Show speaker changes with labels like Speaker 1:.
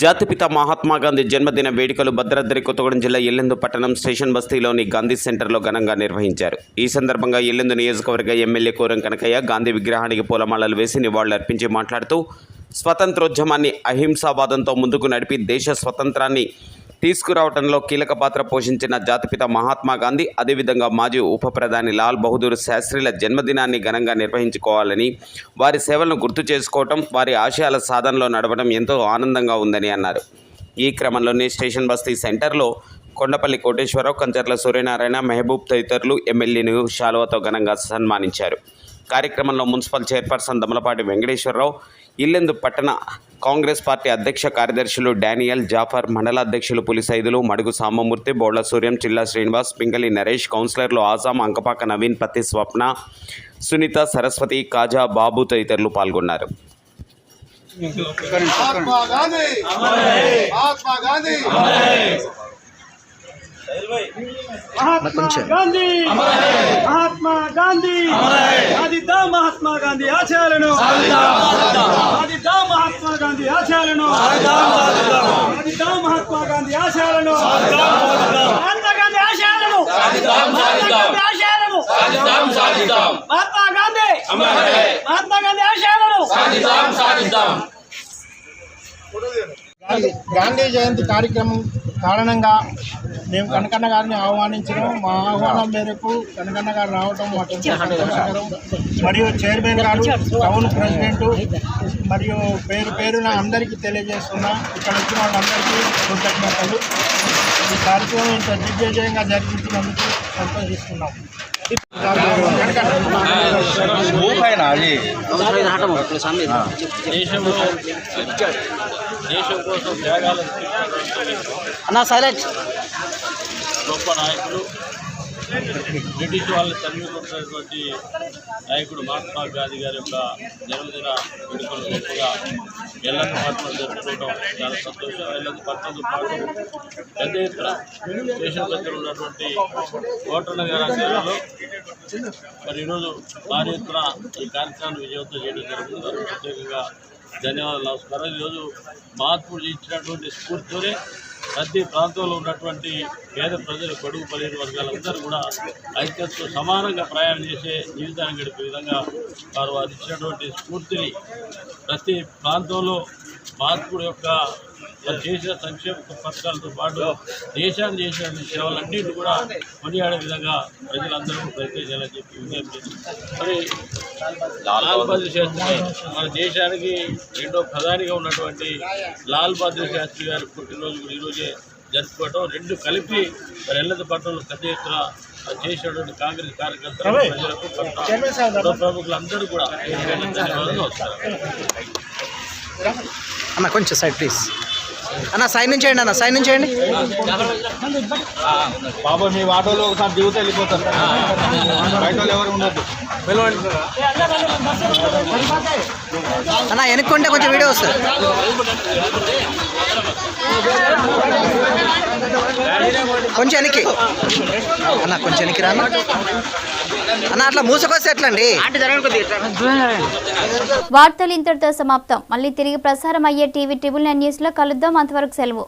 Speaker 1: జాతిపిత మహాత్మా గాంధీ జన్మదిన వేడుకలు భద్రాద్రి కొత్తగూడెం జిల్లా ఎల్లెందు పట్టణం స్టేషన్ బస్తీలోని గాంధీ సెంటర్లో ఘనంగా నిర్వహించారు. ఈ సందర్భంగా ఎల్లెందు నియోజకవర్గ ఎమ్మెల్యే కోరం కనకయ్య గాంధీ విగ్రహానికి పూలమాలలు వేసి నివాళులర్పించి మాట్లాడుతూ స్వతంత్రోద్యమాన్ని అహింసావాదంతో ముందుకు నడిపి దేశ స్వతంత్రాన్ని తీసుకురావడంలో కీలక పాత్ర పోషించిన జాతిపిత మహాత్మా గాంధీ అదేవిధంగా మాజీ ఉప ప్రధాని లాల్ బహదూర్ శాస్త్రిల జన్మదినాన్ని ఘనంగా నిర్వహించుకోవాలని వారి సేవలను గుర్తు చేసుకోవటం వారి ఆశయాల సాధనలో నడవడం ఎంతో ఆనందంగా ఉందని అన్నారు. ఈ క్రమంలోనే స్టేషన్ బస్తీ సెంటర్లో కొండపల్లి కోటేశ్వరరావు కంచర్ల సూర్యనారాయణ మెహబూబ్ తదితరులు ఎమ్మెల్యేను శాలువతో ఘనంగా సన్మానించారు. కార్యక్రమంలో మున్సిపల్ చైర్పర్సన్ దమలపాటి వెంకటేశ్వరరావు ఇల్లెందు పట్టణ కాంగ్రెస్ పార్టీ అధ్యక్ష కార్యదర్శులు డానియల్ జాఫర్ మండల అధ్యక్షులు పులిసైదులు మడుగు సామమూర్తి బోళ్ళ సూర్యం చిల్లా శ్రీనివాస్ పింగళి నరేష్ కౌన్సిలర్లు ఆజాం అంకపాక నవీన్ పత్తి స్వప్న సునీత సరస్వతి కాజా బాబు తదితరులు పాల్గొన్నారు.
Speaker 2: మహాత్మా గాంధీ మహాత్మా గాంధీ ఆశయాలను మహాత్మా గాంధీ ఆశయాలను మహాత్మా గాంధీ ఆశయాలను ఆశయాలను మహాత్మా గాంధీ మహాత్మా గాంధీ ఆశయాలను
Speaker 3: గాంధీ గాంధీ జయంతి కార్యక్రమం కారణంగా మేము కనకన్న గారిని ఆహ్వానించడం మా ఆహ్వానం మేరకు కనకన్న గారు రావడం మాకు సంతోషకరం. మరియు చైర్మన్ గారు టౌన్ ప్రెసిడెంట్ మరియు పేరు పేరున అందరికీ తెలియజేస్తున్నా. ఇక్కడ వచ్చిన వాళ్ళందరికీ కృతజ్ఞతలు. ఈ కార్యక్రమం ఇంత దిగ్విజయంగా జరిపించినందుకు సంతోషిస్తున్నాం.
Speaker 4: దేశంలో దేశం కోసం త్యాగాలు
Speaker 2: అన్నా సైలెంట్
Speaker 4: గొప్ప నాయకుడు బ్రిటిష్ వాళ్ళని తరిమికొట్టినటువంటి నాయకుడు మహాత్మా గాంధీ గారి యొక్క జన్మదిన వేడుకలు గొప్పగా ఎల్లందు పట్టణం జరుపుకోవడం చాలా సంతోషం. ఎల్లందు పట్టణంతో పాటు పెద్ద ఎత్తున స్టేషన్ దగ్గర ఉన్నటువంటి కోటన్న గారి మరి ఈరోజు భారీ ఎత్తున ఈ కార్యక్రమాన్ని విజయవంతం చేయడం జరుగుతుంది. ప్రత్యేకంగా ధన్యవాదాలు. నమస్కారం. ఈరోజు మహాత్ముడు ఇచ్చినటువంటి స్ఫూర్తితోనే ప్రతి ప్రాంతంలో ఉన్నటువంటి పేద ప్రజలు గొడుగు పలిన వర్గాలందరూ కూడా ఐక్యతతో సమానంగా ప్రయాణం చేసే జీవితాన్ని గడిపే విధంగా వారు వారు ఇచ్చినటువంటి స్ఫూర్తిని ప్రతి ప్రాంతంలో మహాత్ముడు యొక్క వారు చేసిన సంక్షేమ పథకాలతో పాటు దేశాన్ని చేసిన సేవలన్నింటినీ కూడా కొనియాడే విధంగా ప్రజలందరూ ప్రయత్నించాలని చెప్పి విజ్ఞప్తి మరి లాల్ బహదూర్ శాస్త్రి మన దేశానికి రెండో ప్రధానిగా ఉన్నటువంటి లాల్ బహదూర్ శాస్త్రి గారి పుట్టినరోజు కూడా ఈరోజే జరుపుకోవటం. రెండు కలిపి మరి ఎల్లద పట్టణంలో పెద్ద ఎత్తున చేసినటువంటి కాంగ్రెస్ కార్యకర్తలు ప్రజలకు ప్రముఖులందరూ కూడా ధన్యవాదాలు వస్తారు.
Speaker 2: అన్న కొంచెం సైడ్ ప్లీజ్ అన్న సైడ్ నుంచి చేయండి అన్న సైడ్ నుంచి చేయండి
Speaker 3: బాబా మీ ఆటోలో ఒకసారి దిగుతే వెళ్ళిపోతారు. బయట ఎవరు ఉండదు
Speaker 2: అన్న వెనుక్కుంటే కొంచెం వీడియో వస్తుంది. కొంచెం వెనక్కి. అన్న కొంచెం వెనక్కి రా అన్న. అట్లా మూసుకొస్తే ఎట్లా అండి
Speaker 5: వార్తలు ఇంతటితో సమాప్తం. మళ్ళీ తిరిగి ప్రసారం అయ్యే టీవీ ట్రిబుల్ నైన్ న్యూస్లో కలుద్దాం. అంతవరకు సెలవు.